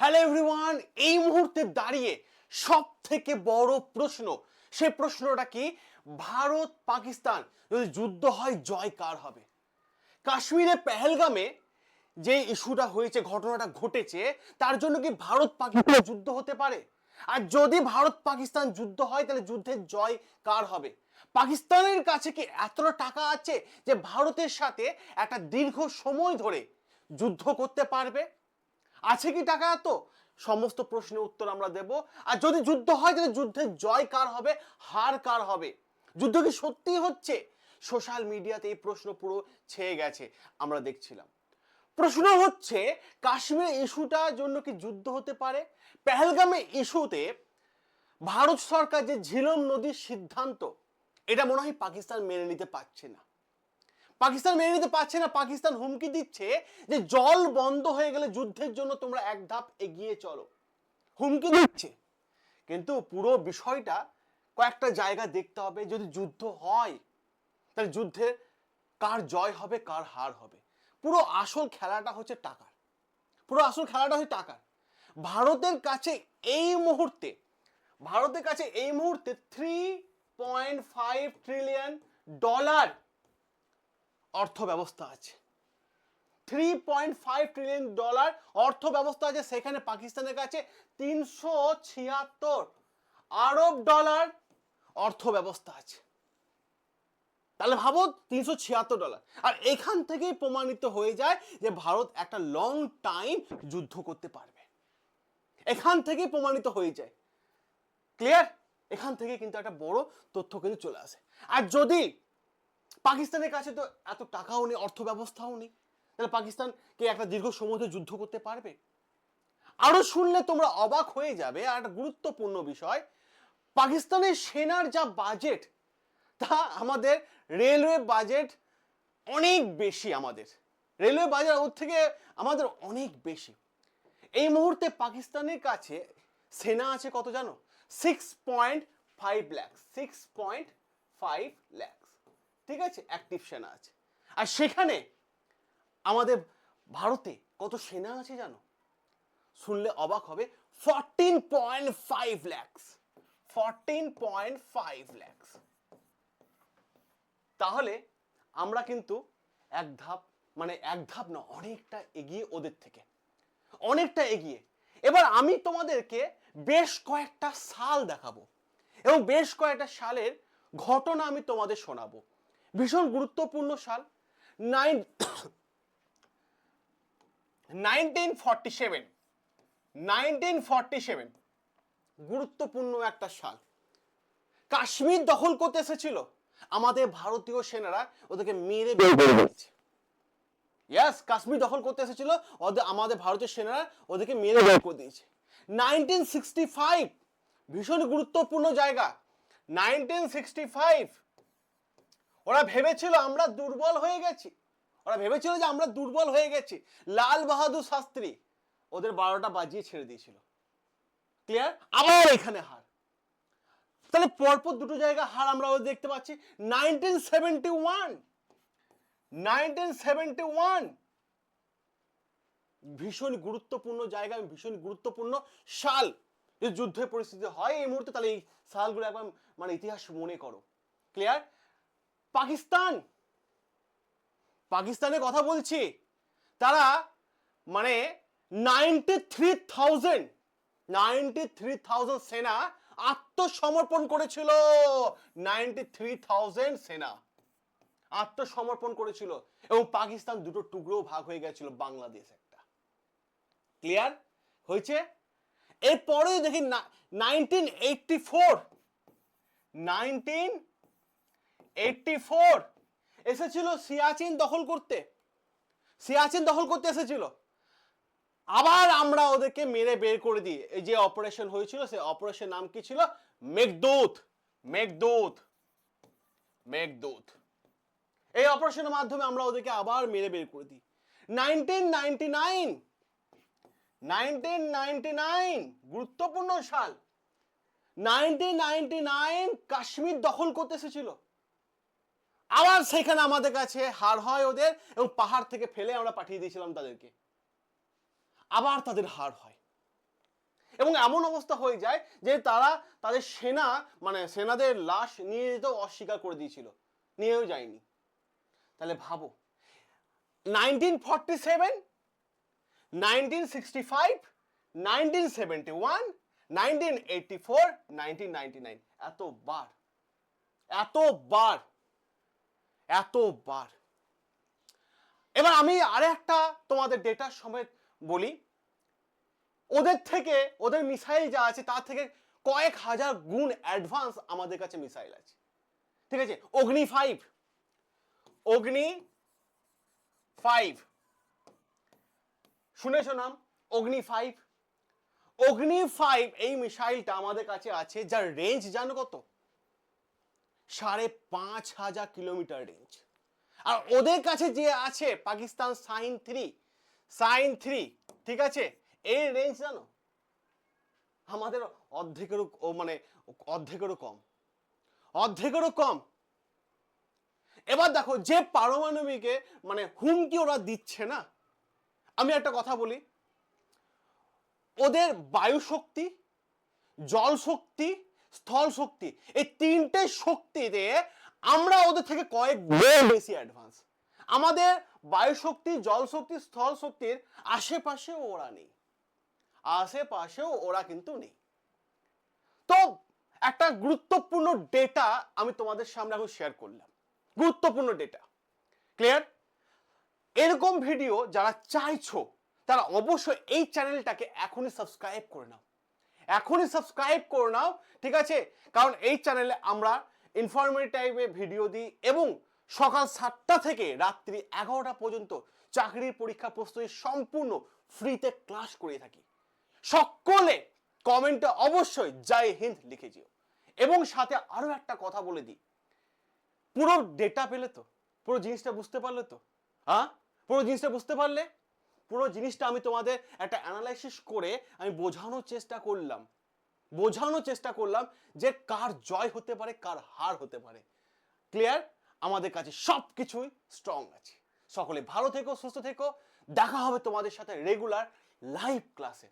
Hello everyone এই মুহূর্তে দাঁড়িয়ে সব থেকে বড় প্রশ্ন। সে প্রশ্নটা কি? ভারত, পাকিস্তান, যদি যুদ্ধ হয় জয় কার হবে? কাশ্মীরে পেহেলগামে যে ইস্যুটা হয়েছে, ঘটনাটা ঘটেছে, তার জন্য কি ভারত, পাকিস্তান যুদ্ধ হতে পারে? আর যদি ভারত, পাকিস্তান যুদ্ধ হয়, তাহলে যুদ্ধের জয় কার হবে? পাকিস্তানের কাছে কি এতটা টাকা আছে যে ভারতের সাথে একটা দীর্ঘ সময় ধরে যুদ্ধ করতে পারবে? আছে কি টাকা এত? সমস্ত প্রশ্নের উত্তর আমরা দেব। আর যদি যুদ্ধ হয়, তাহলে যুদ্ধের জয় কার হবে? হার কার হবে? যুদ্ধ কি সত্যি হচ্ছে? সোশ্যাল মিডিয়াতে এই প্রশ্ন পুরো ছেয়ে গেছে, আমরা দেখছিলাম। প্রশ্ন হচ্ছে কাশ্মীর ইস্যুটার জন্য কি যুদ্ধ হতে পারে? পেহেলগামে ইস্যুতে ভারত সরকার যে ঝিলম নদীর সিদ্ধান্ত, এটা মনে হয় পাকিস্তান মেনে নিতে পারছে না। পাকিস্তান মেনে নিতে পারছে না, পাকিস্তান হুমকি দিচ্ছে যে জল বন্ধ হয়ে গেলে যুদ্ধের জন্য তোমরা এক ধাপ এগিয়ে চলো। হুমকি দিচ্ছে। কিন্তু পুরো বিষয়টা কয়েকটা জায়গা দেখতে হবে, যদি যুদ্ধ হয়, তাহলে যুদ্ধে কার জয় হবে, কার হার হবে। পুরো আসল খেলাটা হচ্ছে টাকার। পুরো আসল খেলাটা হচ্ছে টাকার। ভারতের কাছে এই মুহূর্তে, ভারতের কাছে এই মুহূর্তে three point five trillion dollar অর্থ ব্যবস্থা আছে। Three point five trillion dollar অর্থ ব্যবস্থা আছে সেখানে পাকিস্তানের কাছে তিনশো ছিয়াত্তর আরব ডলার অর্থ ব্যবস্থা আছে। তাহলে ভাবো তিনশো ছিয়াত্তর ডলার আর এখান থেকেই প্রমাণিত হয়ে যায় যে ভারত একটা লং টাইম যুদ্ধ করতে পারবে। এখান থেকেই প্রমাণিত হয়ে যায়। ক্লিয়ার এখান থেকে কিন্তু একটা বড় তথ্য কিন্তু চলে আসে। আর যদি পাকিস্তানের কাছে তো এত টাকাও নেই অর্থ ব্যবস্থাও নেই। তাহলে পাকিস্তানকে একটা দীর্ঘ সময় ধরে যুদ্ধ করতে পারবে? আরও শুনলে তোমরা অবাক হয়ে যাবে, আর একটা গুরুত্বপূর্ণ বিষয়, পাকিস্তানের সেনার যা বাজেট তা আমাদের রেলওয়ে বাজেট অনেক বেশি আমাদের। রেলওয়ে বাজেট ওর থেকে আমাদের অনেক বেশি। এই মুহূর্তে পাকিস্তানের কাছে সেনা আছে কত জানো? Six point five lakhs six point five lakhs ঠিক আছে? অ্যাক্টিভ সেনা আছে। আর সেখানে আমাদের ভারতে কত সেনা আছে জানো? শুনলে অবাক হবে। Fourteen point five lakhs fourteen point five lakhs তাহলে আমরা কিন্তু এক ধাপ মানে এক ধাপ না, অনেকটা এগিয়ে ওদের থেকে। অনেকটা এগিয়ে। এবার আমি তোমাদেরকে বেশ কয়েকটা সাল দেখাবো। এবং বেশ কয়েকটা সালের ঘটনা আমি তোমাদের শোনাবো। ভীষণ গুরুত্বপূর্ণ সাল। Nine nineteen forty seven. Nineteen forty seven. গুরুত্বপূর্ণ একটা সাল। কাশ্মীর দখল করতে এসেছিল। আমাদের ভারতীয় সেনারা ওদেরকে মেরে বের করে দিয়েছে। ইয়াস কাশ্মীর দখল করতে এসেছিল। ওদের আমাদের ভারতীয় সেনারা ওদেরকে মেরে বের করে দিয়েছে। Nineteen sixty five. ভীষণ গুরুত্বপূর্ণ জায়গা। Nineteen sixty five. ওরা ভেবেছিল আমরা দুর্বল হয়ে গেছি। ওরা ভেবেছিল যে আমরা দুর্বল হয়ে গেছি। লাল বাহাদুর শাস্ত্রী ওদের বারোটা বাজিয়ে ছেড়ে দিয়েছিল। ক্লিয়ার আবার এখানে হার। তাহলে পরপর দুটো জায়গা হার আমরা দেখতে পাচ্ছি। Nineteen seventy one nineteen seventy one ভীষণ গুরুত্বপূর্ণ জায়গা ভীষণ গুরুত্বপূর্ণ সাল। যদি যুদ্ধের পরিস্থিতি হয় এই মুহূর্তে, তাহলে এই সালগুলো একবার মানে ইতিহাস মনে করো। ক্লিয়ার পাকিস্তান। পাকিস্তানের কথা বলছি। তারা মানে ninety three thousand ninety three thousand সেনা আত্মসমর্পণ করেছিল। নাইনটি থ্রি থাউজেন্ড সেনা আত্মসমর্পণ করেছিল। এবং পাকিস্তান দুটো টুকরো ভাগ হয়ে গেছিল বাংলাদেশ একটা। ক্লিয়ার হয়েছে? এরপরে দেখি nineteen eighty four nineteen eighty four এসেছিল সিয়াচিন দখল করতে। সিয়াচিন দখল করতে এসেছিল। আবার আমরা ওদেরকে মেরে বের করে দিই। এই যে অপারেশন হয়েছিল, সেই অপারেশন নাম কি ছিল? মেঘদূত মেঘদূত মেঘদূত। এই অপারেশনের মাধ্যমে আমরা ওদেরকে আবার মেরে বের করে দিই। Nineteen ninety nine nineteen ninety nine গুরুত্বপূর্ণ সাল। নাইনটিন নাইনটি নাইন কাশ্মীর দখল করতে এসেছিল। আবার সেখানে আমাদের কাছে হার হয় ওদের এবং পাহাড় থেকে ফেলে আমরা পাঠিয়ে দিয়েছিলাম তাদেরকে। আবার তাদের হার হয়। এবং এমন অবস্থা হয়ে যায় যে তারা তাদের সেনা মানে সেনাদের লাশ নিয়ে যেতেও অস্বীকার করে দিয়েছিল। নিয়েও যায়নি। তাহলে ভাবো nineteen forty seven nineteen sixty five nineteen seventy one nineteen eighty four nineteen ninety nine এতবার এতবার এতবার। এবার আমি আরে একটা তোমাদের ডেটার সমেত বলি। ওদের থেকে, ওদের মিসাইল যা আছে, তার থেকে কয়েক হাজার গুণ অ্যাডভান্স আমাদের কাছে মিসাইল আছে। ঠিক আছে? অগ্নি ফাইভ অগ্নি ফাইভ শুনেছো নাম? অগ্নি ফাইভ অগ্নি ফাইভ এই মিসাইলটা আমাদের কাছে আছে, যার রেঞ্জ জানো কত? সাড়ে পাঁচ হাজার কিলোমিটার রেঞ্জ আর ওদের কাছে যে আছে Pakistan sign three sign three, ঠিক আছে? এর রেঞ্জ জানো? আমাদের অর্ধেকেরও মানে অর্ধেকেরও কম। অর্ধেকেরও কম। এবার দেখো, যে পারমাণবিকে মানে হুমকি ওরা দিচ্ছে না, আমি একটা কথা বলি। ওদের বায়ু শক্তি জল শক্তি স্থল শক্তি। এই তিনটে শক্তিতে আমরা ওদের থেকে কয়েক গুণ বেশি অ্যাডভান্স আমাদের বায়ু শক্তি জল শক্তি স্থল শক্তির আশেপাশেও ওরা নেই। আশেপাশেও ওরা কিন্তু নেই। তো একটা গুরুত্বপূর্ণ ডেটা আমি তোমাদের সামনে এখন শেয়ার করলাম। গুরুত্বপূর্ণ ডেটা ক্লিয়ার এরকম ভিডিও যারা চাইছো, তারা অবশ্যই এই চ্যানেলটাকে এখনই সাবস্ক্রাইব করে নাও। এখনই সাবস্ক্রাইব করে নাও, ঠিক আছে? কারণ এই চ্যানেলে আমরা ইনফরমেটিভ টাইপের ভিডিও দিই এবং সকাল সাতটা থেকে রাত্রি এগারোটা পর্যন্ত চাকরির পরীক্ষা প্রস্তুতি সম্পূর্ণ ফ্রিতে ক্লাস করে থাকি। সকলে কমেন্টে অবশ্যই জয় হিন্দ লিখে যেও। এবং সাথে আরও একটা কথা বলে দিই। পুরো ডেটা পেলে তো? পুরো জিনিসটা বুঝতে পারলে তো? হ্যাঁ পুরো জিনিসটা বুঝতে পারলে? পুরো জিনিসটা আমি তোমাদের একটা অ্যানালাইসিস করে আমি বোঝানোর চেষ্টা করলাম। বোঝানোর চেষ্টা করলাম যে কার জয় হতে পারে, কার হার হতে পারে। ক্লিয়ার আমাদের কাছে সব কিছুই স্ট্রং আছে। সকলে ভালো থেকো, সুস্থ থেকো। দেখা হবে তোমাদের সাথে রেগুলার লাইভ ক্লাসে